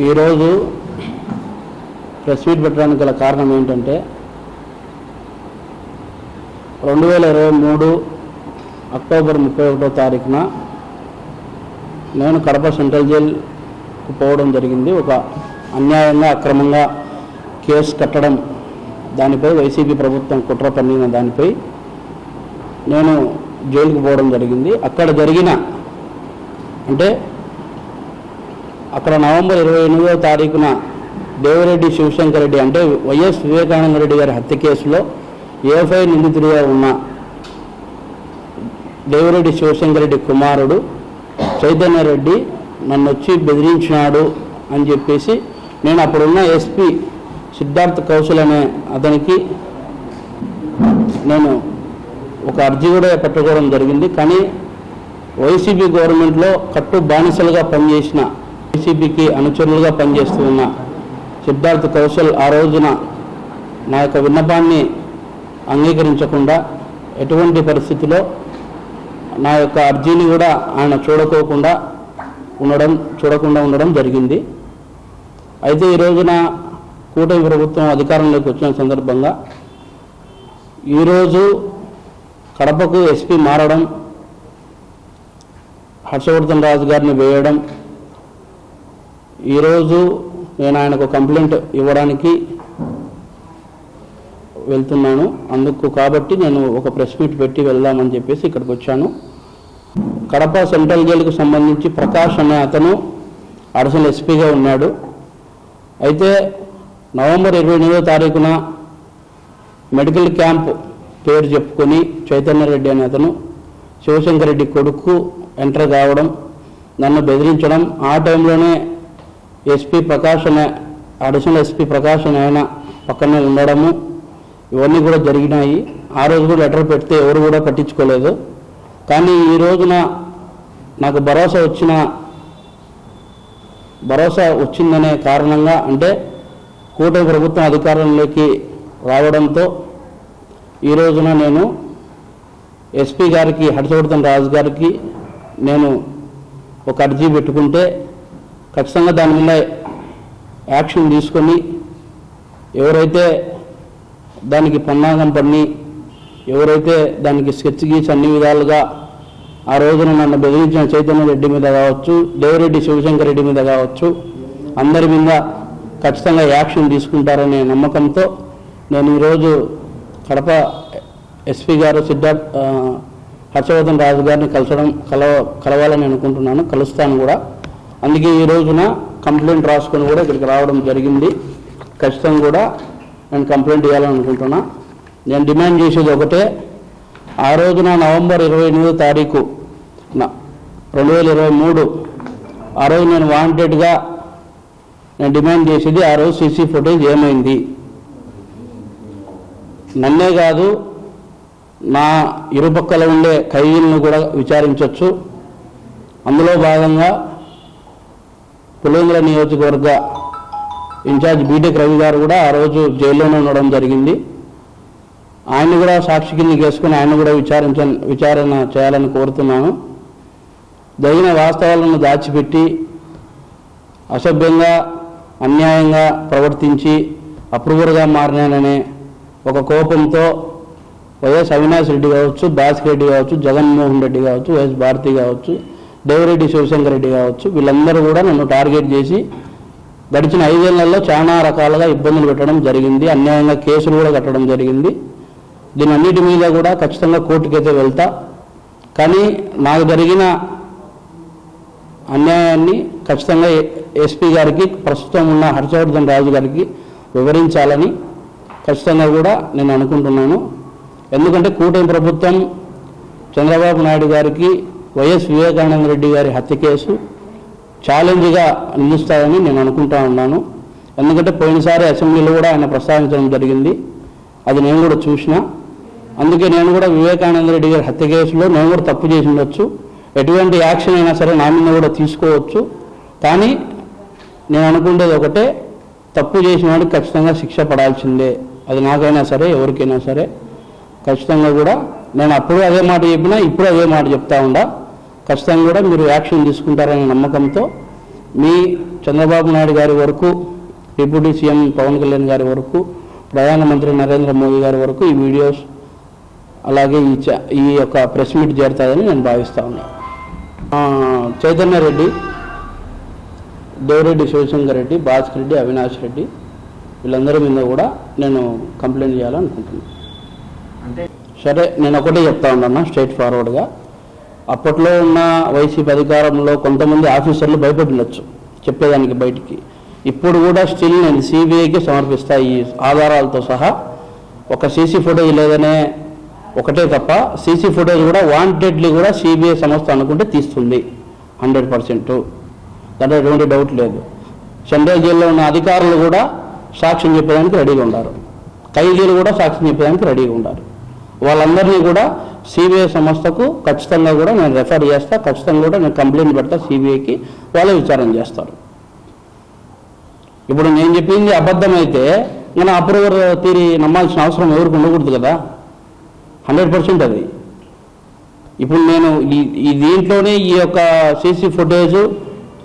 ఈరోజు press meet పెట్టడానికి గల కారణం ఏంటంటే రెండు వేల ఇరవై మూడు అక్టోబర్ ముప్పై ఒకటో తారీఖున నేను కడప సెంట్రల్ జైలుకు పోవడం జరిగింది. ఒక అన్యాయంగా అక్రమంగా కేసు కట్టడం దానిపై వైసీపీ ప్రభుత్వం కుట్ర పన్నిన దానిపై నేను జైలుకు పోవడం జరిగింది. అక్కడ జరిగిన అంటే అక్కడ నవంబర్ ఇరవై ఎనిమిదవ తారీఖున దేవిరెడ్డి శివశంకర్ రెడ్డి అంటే వైఎస్ వివేకానంద రెడ్డి గారి హత్య కేసులో ఏఫ్ఐ నిందితుడిగా ఉన్న దేవిరెడ్డి శివశంకర్ రెడ్డి కుమారుడు చైతన్య రెడ్డి నన్ను వచ్చి బెదిరించినాడు అని చెప్పేసి నేను అప్పుడున్న ఎస్పీ సిద్ధార్థ్ కౌశల్ అనే అతనికి నేను ఒక అర్జీ కూడా పెట్టుకోవడం జరిగింది. కానీ వైసీపీ గవర్నమెంట్లో కట్టు బానిసలుగా పనిచేసిన వైసీపీకి అనుచరులుగా పనిచేస్తూ ఉన్న సిద్ధార్థ్ కౌశల్ ఆ రోజున నా యొక్క విన్నపాన్ని అంగీకరించకుండా ఎటువంటి పరిస్థితిలో నా యొక్క అర్జీని కూడా ఆయన చూడకోకుండా ఉండడం చూడకుండా ఉండడం జరిగింది. అయితే ఈ రోజున కూటమి ప్రభుత్వం అధికారంలోకి వచ్చిన సందర్భంగా ఈరోజు కడపకు ఎస్పీ మారడం హర్షవర్ధన్ రాజు గారిని వేయడం ఈరోజు నేను ఆయనకు కంప్లైంట్ ఇవ్వడానికి వెళ్తున్నాను. అందుకు కాబట్టి నేను ఒక ప్రెస్ మీట్ పెట్టి వెళ్దామని చెప్పేసి ఇక్కడికి వచ్చాను. కడప సెంట్రల్ జైలుకు సంబంధించి ప్రకాష్ అనే అతను అడిషనల్ ఎస్పీగా ఉన్నాడు. అయితే నవంబర్ ఇరవై ఎనిమిదో తారీఖున మెడికల్ క్యాంప్ పేరు చెప్పుకొని చైతన్య రెడ్డి అనే అతను శివశంకర్ రెడ్డి కొడుకు ఎంటర్ కావడం నన్ను బెదిరించడం ఆ టైంలోనే ఎస్పీ ప్రకాష్ అనే అడిషనల్ ఎస్పీ ప్రకాష్ అనే ఆయన పక్కనే ఉండడము ఇవన్నీ కూడా జరిగినాయి. ఆ రోజు కూడా లెటర్ పెడితే ఎవరు కూడా పట్టించుకోలేదు. కానీ ఈ రోజున నాకు భరోసా వచ్చిన భరోసా వచ్చిందనే కారణంగా అంటే కూటమి ప్రభుత్వం అధికారంలోకి రావడంతో ఈ రోజున నేను ఎస్పీ గారికి హర్షవర్ధన్ రాజు గారికి నేను ఒక అర్జీ పెట్టుకుంటే ఖచ్చితంగా దాని మీద యాక్షన్ తీసుకొని ఎవరైతే దానికి పన్నాగం పన్ని ఎవరైతే దానికి స్కెచ్ గీచి అన్ని విధాలుగా ఆ రోజున నన్ను బెదిరించిన చైతన్య రెడ్డి మీద కావచ్చు దేవిరెడ్డి శివశంకర్ రెడ్డి మీద కావచ్చు అందరి మీద ఖచ్చితంగా యాక్షన్ తీసుకుంటారనే నమ్మకంతో నేను ఈరోజు కడప ఎస్పీ గారు సిద్ధార్థ్ హర్షవర్ధన్ రాజు గారిని కలసడం కలవ కలవాలని అనుకుంటున్నాను. కలుస్తాను కూడా. అందుకే ఈ రోజున కంప్లైంట్ రాసుకొని కూడా ఇక్కడికి రావడం జరిగింది. ఖచ్చితంగా కూడా నేను కంప్లైంట్ ఇవ్వాలనుకుంటున్నా. నేను డిమాండ్ చేసేది ఒకటే ఆ రోజున నవంబర్ ఇరవై ఎనిమిదో తారీఖు న- రెండు వేల ఇరవై మూడు ఆ రోజు నేను వాంటెడ్గా నేను డిమాండ్ చేసేది ఆ రోజు సీసీ ఫుటేజ్ ఏమైంది. నన్నే కాదు నా ఇరుపక్కల ఉండే ఖైదీలను కూడా విచారించవచ్చు అందులో భాగంగా పులివెందుల నియోజకవర్గ ఇన్ఛార్జ్ బీటెక్ రవి గారు కూడా ఆ రోజు జైల్లోనే ఉండడం జరిగింది. ఆయన్ని కూడా సాక్షి కింద చేసుకుని ఆయన కూడా విచారించ విచారణ చేయాలని కోరుతున్నాను. జరిగిన వాస్తవాలను దాచిపెట్టి అసభ్యంగా అన్యాయంగా ప్రవర్తించి అప్రూవర్గా మారినాననే ఒక కోపంతో వైఎస్ అవినాష్ రెడ్డి కావచ్చు భాస్కర్ రెడ్డి కావచ్చు జగన్మోహన్ రెడ్డి కావచ్చు వైఎస్ భారతి కావచ్చు దేవిరెడ్డి శివశంకర్ రెడ్డి కావచ్చు వీళ్ళందరూ కూడా నన్ను టార్గెట్ చేసి గడిచిన ఐదేళ్ళలో చాలా రకాలుగా ఇబ్బందులు పెట్టడం జరిగింది. అన్యాయంగా కేసులు కూడా కట్టడం జరిగింది. దీని అన్నిటి మీద కూడా ఖచ్చితంగా కోర్టుకైతే వెళ్తా. కానీ నాకు జరిగిన అన్యాయాన్ని ఖచ్చితంగా ఎస్పీ గారికి ప్రస్తుతం ఉన్న హర్షవర్ధన్ రాజు గారికి వివరించాలని ఖచ్చితంగా కూడా నేను అనుకుంటున్నాను. ఎందుకంటే కూటమి ప్రభుత్వం చంద్రబాబు నాయుడు గారికి వైఎస్ వివేకానంద రెడ్డి గారి హత్య కేసు ఛాలెంజ్గా నిలుస్తాయని నేను అనుకుంటా ఉన్నాను. ఎందుకంటే పోయినసారి అసెంబ్లీలో కూడా ఆయన ప్రస్తావించడం జరిగింది. అది నేను కూడా చూసిన. అందుకే నేను కూడా వివేకానంద రెడ్డి గారి హత్య కేసులో నేను కూడా తప్పు చేసి ఉండొచ్చు. ఎటువంటి యాక్షన్ అయినా సరే నా మీద కూడా తీసుకోవచ్చు. కానీ నేను అనుకునేది ఒకటే తప్పు చేసిన వాడికి ఖచ్చితంగా శిక్ష పడాల్సిందే. అది నాకైనా సరే ఎవరికైనా సరే ఖచ్చితంగా కూడా నేను అప్పుడు అదే మాట చెప్పినా ఇప్పుడు అదే మాట చెప్తా ఉండా. ఖచ్చితంగా కూడా మీరు యాక్షన్ తీసుకుంటారనే నమ్మకంతో మీ చంద్రబాబు నాయుడు గారి వరకు డిప్యూటీ సీఎం పవన్ కళ్యాణ్ గారి వరకు ప్రధానమంత్రి నరేంద్ర మోదీ గారి వరకు ఈ వీడియోస్ అలాగే ఈ ఈ యొక్క ప్రెస్ మీట్ చేరుతుందని నేను భావిస్తా ఉన్నా. ఆ, చైతన్య రెడ్డి దేవిరెడ్డి శివశంకర్ రెడ్డి భాస్కర్ రెడ్డి అవినాష్ రెడ్డి వీళ్ళందరి మీద కూడా నేను కంప్లైంట్ చేయాలనుకుంటున్నాను అంటే సరే నేను ఒకటే చెప్తా ఉన్నాను స్ట్రైట్ ఫార్వర్డ్గా? అప్పట్లో ఉన్న వైసీపీ అధికారంలో కొంతమంది ఆఫీసర్లు భయపడినచ్చు చెప్పేదానికి బయటికి. ఇప్పుడు కూడా స్టిల్ నేను సిబిఐకి సమర్పిస్తా ఈ ఆధారాలతో సహా ఒక సీసీ ఫుటేజ్ లేదనే ఒకటే తప్ప సీసీ ఫుటేజ్ కూడా వాంటెడ్లీ కూడా సిబిఐ సంస్థ అనుకుంటే తీస్తుంది హండ్రెడ్ పర్సెంట్. దాంట్లో ఎటువంటి డౌట్ లేదు. చెన్నై జైల్లో ఉన్న అధికారులు కూడా సాక్ష్యం చెప్పేదానికి రెడీగా ఉన్నారు. ఖైదీలు కూడా సాక్ష్యం చెప్పేదానికి రెడీగా ఉన్నారు. వాళ్ళందరినీ కూడా సిబిఐ సంస్థకు ఖచ్చితంగా కూడా నేను రెఫర్ చేస్తా ఖచ్చితంగా కూడా నేను కంప్లైంట్ పెడతా సిబిఐకి వాళ్ళే విచారణ చేస్తారు. ఇప్పుడు నేను చెప్పింది అబద్ధమైతే మన అప్రూవర్ తీరి నమ్మాల్సిన అవసరం ఎవరికి ఉండకూడదు కదా? హండ్రెడ్ పర్సెంట్ అది. ఇప్పుడు నేను ఈ ఈ దీంట్లోనే ఈ యొక్క సీసీ ఫుటేజ్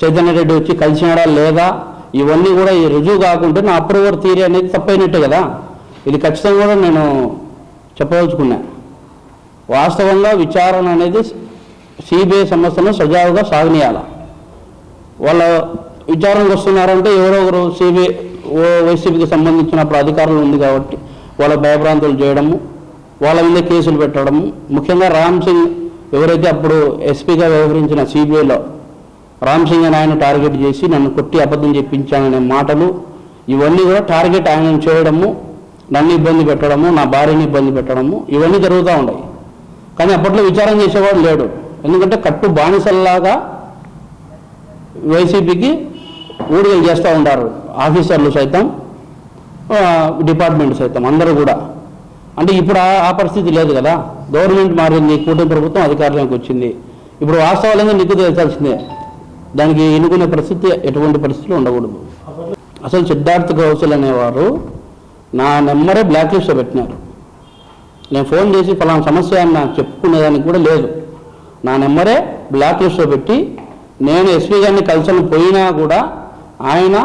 చైతన్య రెడ్డి వచ్చి కలిసినాడా లేదా? ఇవన్నీ కూడా ఈ రుజువు కాకుంటే నా అప్రూవర్ థీరీ అనేది తప్పైనట్టే కదా? ఇది ఖచ్చితంగా కూడా నేను చెప్పదలుచుకున్నాను వాస్తవంగా విచారణ అనేది సిబిఐ సంస్థను సజావుగా సాగనీయాల. వాళ్ళ విచారణకు వస్తున్నారంటే ఎవరో ఒకరు సిబిఐ వైసీపీకి సంబంధించిన అప్పుడు అధికారులు ఉంది కాబట్టి వాళ్ళ భయభ్రాంతులు చేయడము వాళ్ళ మీద కేసులు పెట్టడము. ముఖ్యంగా రామ్ సింగ్ ఎవరైతే అప్పుడు ఎస్పీగా వ్యవహరించిన సిబిఐలో రామ్ సింగ్ అని ఆయన టార్గెట్ చేసి నన్ను కొట్టి అబద్ధం చెప్పించాననే మాటలు ఇవన్నీ కూడా టార్గెట్ ఆయన చేయడము నన్ను ఇబ్బంది పెట్టడము నా భార్యని ఇబ్బంది పెట్టడము ఇవన్నీ జరుగుతూ ఉన్నాయి. కానీ అప్పట్లో విచారం చేసేవాడు లేడు. ఎందుకంటే కట్టు బానిసల్లాగా వైసీపీకి ఊడిగలు చేస్తూ ఉంటారు ఆఫీసర్లు సైతం డిపార్ట్మెంట్ సైతం అందరూ కూడా. అంటే ఇప్పుడు ఆ పరిస్థితి లేదు కదా. గవర్నమెంట్ మారింది కూటమి ప్రభుత్వం అధికారంలోకి వచ్చింది. ఇప్పుడు వాస్తవాలంగా నీకు తెలిసాల్సిందే దానికి ఎన్నుకునే పరిస్థితి ఎటువంటి పరిస్థితులు ఉండకూడదు. అసలు సిద్ధార్థ్ కౌశల్ అనేవారు నా నెంబరే బ్లాక్ లిస్ట్లో పెట్టినారు. నేను ఫోన్ చేసి ఫలానా సమస్య అని నాకు చెప్పుకునేదానికి కూడా లేదు. నా నెంబరే బ్లాక్ లిస్ట్లో పెట్టి నేను ఎస్పీ గారిని కలిసిన పోయినా కూడా ఆయన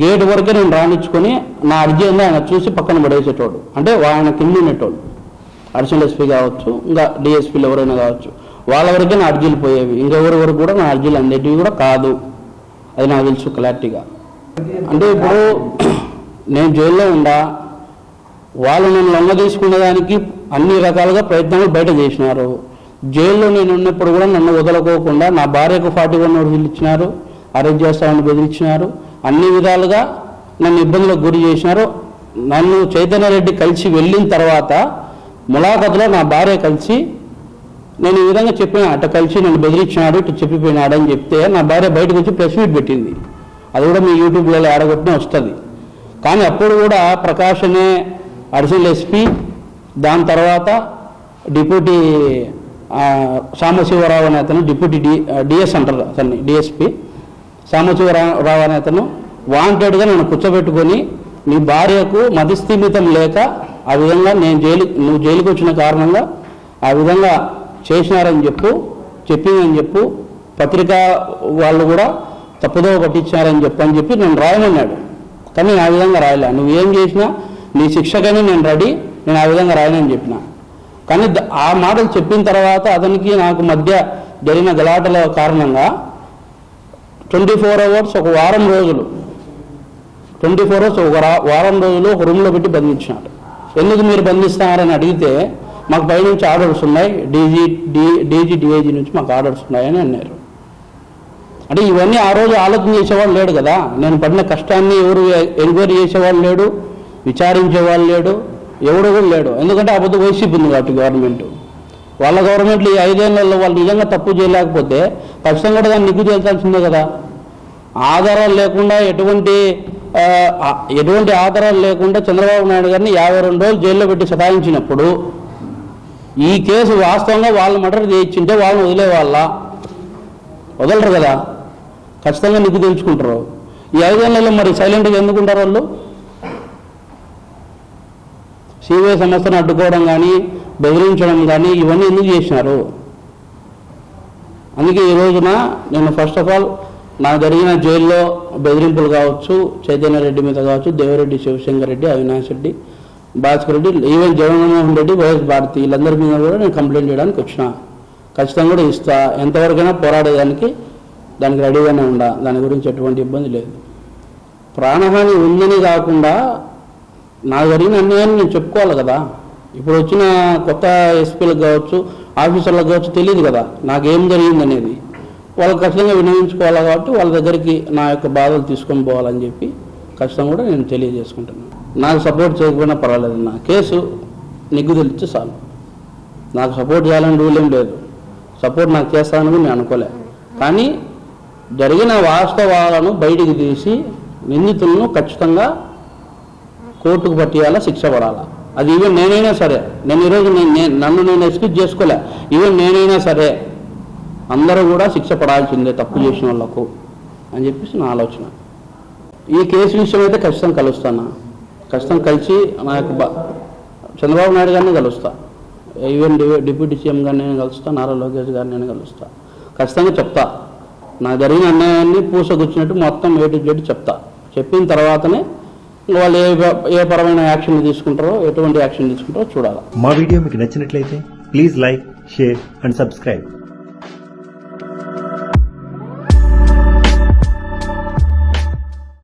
గేట్ వరకే నేను రాణించుకొని నా అర్జీ ఆయన చూసి పక్కన పడేసేటోడు. అంటే ఆయన కింద ఉండేటోడు. అడిషనల్ ఎస్పీ కావచ్చు ఇంకా డిఎస్పీలు ఎవరైనా కావచ్చు వాళ్ళ వరకే నా అర్జీలు పోయేవి. ఇంకెవరి వరకు కూడా నా అర్జీలు అందేటివి కూడా కాదు. అది నాకు తెలుసు క్లారిటీగా. అంటే ఇప్పుడు నేను జైల్లో ఉండా వాళ్ళు నన్ను లొంగ తీసుకునేదానికి అన్ని రకాలుగా ప్రయత్నాలు బయట చేసినారు. జైల్లో నేను ఉన్నప్పుడు కూడా నన్ను వదలకోకుండా నా భార్యకు ఫార్టీ వన్ రోజులు ఇచ్చినారు అరెస్ట్ చేస్తామని బెదిరించినారు. అన్ని విధాలుగా నన్ను ఇబ్బందులకు గురి చేసినారు. నన్ను చైతన్య రెడ్డి కలిసి వెళ్ళిన తర్వాత ములాఖతులో నా భార్య కలిసి నేను ఈ విధంగా చెప్పిన అట్ట కలిసి నన్ను బెదిరించినాడు ఇటు చెప్పిపోయినాడు అని చెప్తే నా భార్య బయటకు వచ్చి ప్రెస్ మీట్ పెట్టింది. అది కూడా మీ యూట్యూబ్లలో ఆడగొట్టిన వస్తుంది. కానీ అప్పుడు కూడా ప్రకాష్ అనే అడిషనల్ ఎస్పీ దాని తర్వాత డిప్యూటీ సామశివరావు సాంబశివరావు అనే అతను డిప్యూటీ డి డిఎస్ అంటారు అతన్ని డిఎస్పి. సాంబశివరావు అనే అతను వాంటెడ్గా నన్ను కూర్చోబెట్టుకొని నీ భార్యకు మతిస్థిమితం లేక ఆ విధంగా నేను జైలు నువ్వు జైలుకి వచ్చిన కారణంగా ఆ విధంగా చేసినారని చెప్పు చెప్పిందని చెప్పు పత్రికా వాళ్ళు కూడా తప్పుదోవ పట్టించారని చెప్పు అని చెప్పి నేను రాయమన్నాడు. కానీ ఆ విధంగా రాయలే. నువ్వు ఏం చేసినా నీ శిక్షకని నేను రెడీ నేను ఆ విధంగా రాయనని చెప్పిన. కానీ ఆ మాటలు చెప్పిన తర్వాత అతనికి నాకు మధ్య జరిగిన గలాటల కారణంగా ట్వంటీ ఫోర్ అవర్స్ ఒక వారం రోజులు ట్వంటీ ఫోర్ అవర్స్ ఒక వారం రోజులు ఒక రూమ్లో పెట్టి బంధించినాడు. ఎందుకు మీరు బంధిస్తున్నారని అడిగితే మాకు పై నుంచి ఆర్డర్స్ ఉన్నాయి డీజీ డి డీజీ డిఐజీ నుంచి మాకు ఆర్డర్స్ ఉన్నాయని అన్నారు. అంటే ఇవన్నీ ఆ రోజు ఆలోచన చేసేవాళ్ళు లేడు కదా. నేను పడిన కష్టాన్ని ఎవరు ఎంక్వైరీ చేసేవాళ్ళు లేడు. విచారించే వాళ్ళు లేడు ఎవడు కూడా లేడు. ఎందుకంటే అబద్ధ వైసీపీ ఉంది కాబట్టి గవర్నమెంట్ వాళ్ళ గవర్నమెంట్లు ఈ ఐదేళ్ళలో వాళ్ళు నిజంగా తప్పు చేయలేకపోతే ఖచ్చితంగా కూడా దాన్ని నిగ్గు చేయాల్సిందే కదా. ఆధారాలు లేకుండా ఎటువంటి ఎటువంటి ఆధారాలు లేకుండా చంద్రబాబు నాయుడు గారిని యాభై రెండు రోజులు జైల్లో పెట్టి సతాయించినప్పుడు ఈ కేసు వాస్తవంగా వాళ్ళు మర్డర్ చేయించుంటే వాళ్ళని వదిలేవాళ్ళ వదలరు కదా. ఖచ్చితంగా నిగ్గు తెలుసుకుంటారు. ఈ ఐదేళ్ళలో మరి సైలెంట్గా ఎందుకుంటారు వాళ్ళు? సిబిఐ సంస్థను అడ్డుకోవడం కానీ బెదిరించడం కానీ ఇవన్నీ ఎందుకు చేసినారు? అందుకే ఈ రోజున నేను ఫస్ట్ ఆఫ్ ఆల్ నాకు జరిగిన జైల్లో బెదిరింపులు కావచ్చు చైతన్య రెడ్డి మీద కావచ్చు దేవరెడ్డి శివశంకర్ రెడ్డి అవినాష్ రెడ్డి భాస్కర్ రెడ్డి ఈవెన్ జగన్మోహన్ రెడ్డి వైఎస్ భారతి వీళ్ళందరి మీద కూడా నేను కంప్లైంట్ చేయడానికి వచ్చిన. ఖచ్చితంగా కూడా ఇస్తా. ఎంతవరకైనా పోరాడేదానికి దానికి రెడీగానే ఉండా. దాని గురించి ఎటువంటి ఇబ్బంది లేదు. ప్రాణహాని ఉందని కాకుండా నాకు జరిగిన అన్యాయాన్ని నేను చెప్పుకోవాలి కదా. ఇప్పుడు వచ్చిన కొత్త ఎస్పీలకు కావచ్చు ఆఫీసర్లకు కావచ్చు తెలియదు కదా నాకేం జరిగింది అనేది. వాళ్ళు ఖచ్చితంగా వినియోగించుకోవాలి కాబట్టి వాళ్ళ దగ్గరికి నా యొక్క బాధలు తీసుకొని పోవాలని చెప్పి ఖచ్చితంగా కూడా నేను తెలియజేసుకుంటున్నాను. నాకు సపోర్ట్ చేయకపోయినా పర్వాలేదు. నా కేసు నిగ్గు తెలిస్తే చాలు. నాకు సపోర్ట్ చేయాలని రూల్ ఏం లేదు. సపోర్ట్ నాకు చేస్తానని నేను అనుకోలే. కానీ జరిగిన వాస్తవాలను బయటికి తీసి నిందితులను ఖచ్చితంగా కోర్టుకు పట్టియాలా శిక్ష పడాలా? అది ఈవెన్ నేనైనా సరే నేను ఈరోజు నేను నేను- నన్ను నేను ఎక్స్క్యూజ్ చేసుకోలే. ఈవెన్ నేనైనా సరే అందరూ కూడా శిక్ష పడాల్సిందే తప్పు చేసిన వాళ్ళకు అని చెప్పేసి నా ఆలోచన. ఈ కేసు విషయం అయితే ఖచ్చితంగా కలుస్తాను? ఖచ్చితంగా కలిసి నా యొక్క బా చంద్రబాబు నాయుడు గారిని కలుస్తా. ఈవెన్ డిప్యూటీ సీఎం గారిని నేను కలుస్తా నారా లోకేష్ గారిని నేను కలుస్తా. ఖచ్చితంగా చెప్తా. నాకు జరిగిన అన్యాయాన్ని పూసగుచ్చినట్టు మొత్తం ఏ టు జెడ్ చెప్తా. చెప్పిన తర్వాతనే వాళ్ళు ఏ ఏ పరమైన యాక్షన్ తీసుకుంటారో ఎటువంటి యాక్షన్ తీసుకుంటారో చూడాలి. మా వీడియో మీకు నచ్చినట్లయితే please like share and subscribe.